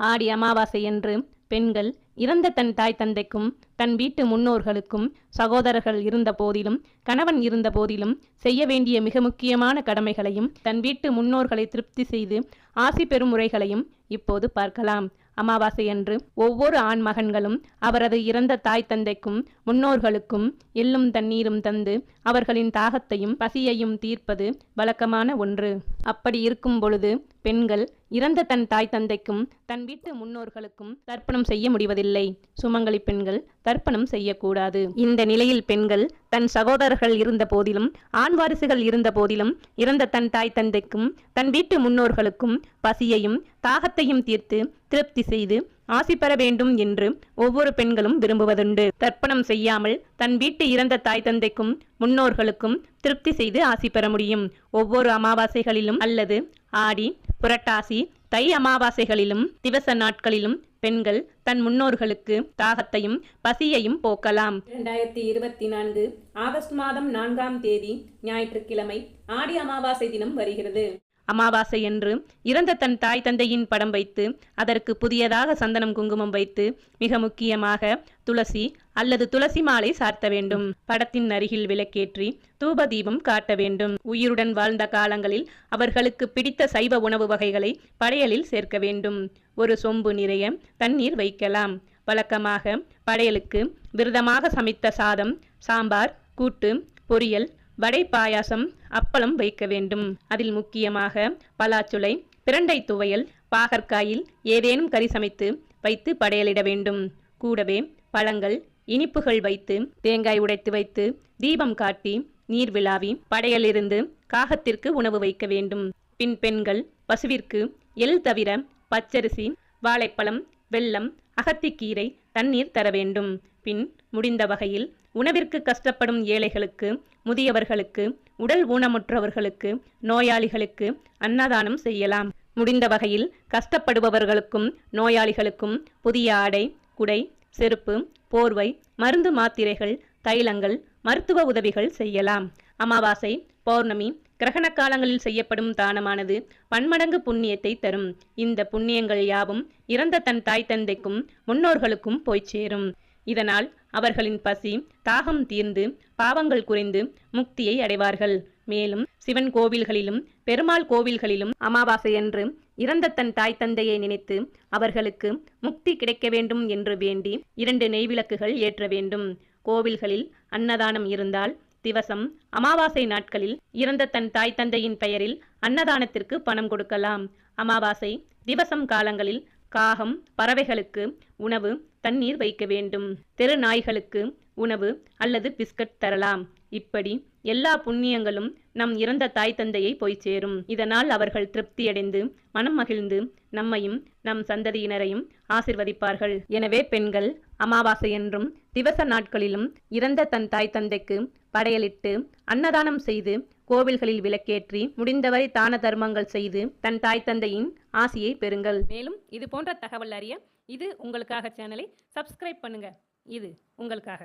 ஆடி அமாவாசை என்று பெண்கள் இறந்த தன் தாய் தந்தைக்கும் தன் வீட்டு முன்னோர்களுக்கும் சகோதரர்கள் இருந்த போதிலும் கணவன் இருந்த போதிலும் செய்ய வேண்டிய மிக முக்கியமான கடமைகளையும் தன் வீட்டு முன்னோர்களை திருப்தி செய்து ஆசி பெறும் முறைகளையும் இப்போது பார்க்கலாம். அமாவாசையன்று ஒவ்வொரு ஆண் மகன்களும் அவரது இறந்த தாய் தந்தைக்கும் முன்னோர்களுக்கும் எள்ளும் தண்ணீரும் தந்து அவர்களின் தாகத்தையும் பசியையும் தீர்ப்பது வழக்கமான ஒன்று. அப்படி இருக்கும் பொழுது பெண்கள் இறந்த தன் தாய் தந்தைக்கும் தன் வீட்டு முன்னோர்களுக்கும் தர்ப்பணம் செய்ய முடிவதில்லை. சுமங்கலி பெண்கள் தர்ப்பணம் செய்யக்கூடாது. இந்த நிலையில் பெண்கள் தன் சகோதரர்கள் இருந்த போதிலும் ஆண் வாரிசுகள் இருந்த போதிலும் இறந்த தன் தாய் தந்தைக்கும் தன் வீட்டு முன்னோர்களுக்கும் பசியையும் தாகத்தையும் தீர்த்து திருப்தி செய்து ஆசி பெற வேண்டும் என்று ஒவ்வொரு பெண்களும் விரும்புவதுண்டு. தர்ப்பணம் செய்யாமல் தன் வீட்டு இறந்த தாய் தந்தைக்கும் முன்னோர்களுக்கும் திருப்தி செய்து ஆசி பெற முடியும். ஒவ்வொரு அமாவாசைகளிலும் அல்லது ஆடி புரட்டாசி தை அமாவாசைகளிலும் திவச நாட்களிலும் பெண்கள் தன் முன்னோர்களுக்கு தாகத்தையும் பசியையும் போக்கலாம். இரண்டாயிரத்தி இருபத்தி நான்கு ஆகஸ்ட் மாதம் நான்காம் தேதி ஞாயிற்றுக்கிழமை ஆடி அமாவாசை தினம் வருகிறது. அமாவாசை என்று இறந்த தன் தாய் தந்தையின் படம் வைத்து அதற்கு புதியதாக சந்தனம் குங்குமம் வைத்து மிக முக்கியமாக துளசி அல்லது துளசி மாலை சார்த்த வேண்டும். படத்தின் அருகில் விளக்கேற்றி தூப தீபம் காட்ட வேண்டும். உயிருடன் வாழ்ந்த காலங்களில் அவர்களுக்கு பிடித்த சைவ உணவு வகைகளை படையலில் சேர்க்க வேண்டும். ஒரு சொம்பு நிறைய தண்ணீர் வைக்கலாம். வழக்கமாக படையலுக்கு விரதமாக சமைத்த சாதம் சாம்பார் கூட்டு பொரியல் வடை பாயாசம் அப்பளம் வைக்க வேண்டும். அதில் முக்கியமாக பலாச்சுளை பிரண்டை துவையல் பாகற்காயில் ஏதேனும் கறி சமைத்து வைத்து படையலிட வேண்டும். கூடவே பழங்கள் இனிப்புகள் வைத்து தேங்காய் உடைத்து வைத்து தீபம் காட்டி நீர் விழாவி படையலிருந்து காகத்திற்கு உணவு வைக்க வேண்டும். பின் பெண்கள் பசுவிற்கு எள் தவிர பச்சரிசி வாழைப்பழம் வெல்லம் அகத்திக்கீரை தண்ணீர் தர வேண்டும். பின் முடிந்த வகையில் உணவிற்கு கஷ்டப்படும் ஏழைகளுக்கு முதியவர்களுக்கு உடல் ஊனமுற்றவர்களுக்கு நோயாளிகளுக்கு அன்னதானம் செய்யலாம். முடிந்த வகையில் கஷ்டப்படுபவர்களுக்கும் நோயாளிகளுக்கும் புதிய ஆடை குடை செருப்பு போர்வை மருந்து மாத்திரைகள் தைலங்கள் மருத்துவ உதவிகள் செய்யலாம். அமாவாசை பௌர்ணமி கிரகண காலங்களில் செய்யப்படும் தானமானது பன்மடங்கு புண்ணியத்தை தரும். இந்த புண்ணியங்கள் யாவும் இறந்த தன் தாய் தந்தைக்கும் முன்னோர்களுக்கும் போய் சேரும். இதனால் அவர்களின் பசி தாகம் தீர்ந்து பாவங்கள் குறைந்து முக்தியை அடைவார்கள். மேலும் சிவன் கோவில்களிலும் பெருமாள் கோவில்களிலும் அமாவாசையன்று இறந்த தன் தாய் தந்தையை நினைத்து அவர்களுக்கு முக்தி கிடைக்க வேண்டும் என்று வேண்டி இரண்டு நெய்விளக்குகள் ஏற்ற வேண்டும். கோவில்களில் அன்னதானம் இருந்தால் திவசம் அமாவாசை நாட்களில் இறந்த தன் தாய் தந்தையின் பெயரில் அன்னதானத்திற்கு பணம் கொடுக்கலாம். அமாவாசை திவசம் காலங்களில் காகம் பறவைகளுக்கு உணவு தண்ணீர் வைக்க வேண்டும். தெரு நாய்களுக்கு உணவு அல்லது பிஸ்கட் தரலாம். இப்படி எல்லா புண்ணியங்களும் நம் இறந்த தாய் தந்தையை போய் சேரும். இதனால் அவர்கள் திருப்தியடைந்து மனம் மகிழ்ந்து நம்மையும் நம் சந்ததியினரையும் ஆசிர்வதிப்பார்கள். எனவே பெண்கள் அமாவாசை என்றும் திவச நாட்களிலும் இறந்த தன் தாய் தந்தைக்கு படையலிட்டு அன்னதானம் செய்து கோவில்களில் விளக்கேற்றி முடிந்தவரை தான தர்மங்கள் செய்து தன் தாய் தந்தையின் ஆசியை பெறுங்கள். மேலும் இது போன்ற தகவல் அறிய இது உங்களுக்காக சேனலை சப்ஸ்கிரைப் பண்ணுங்க. இது உங்களுக்காக.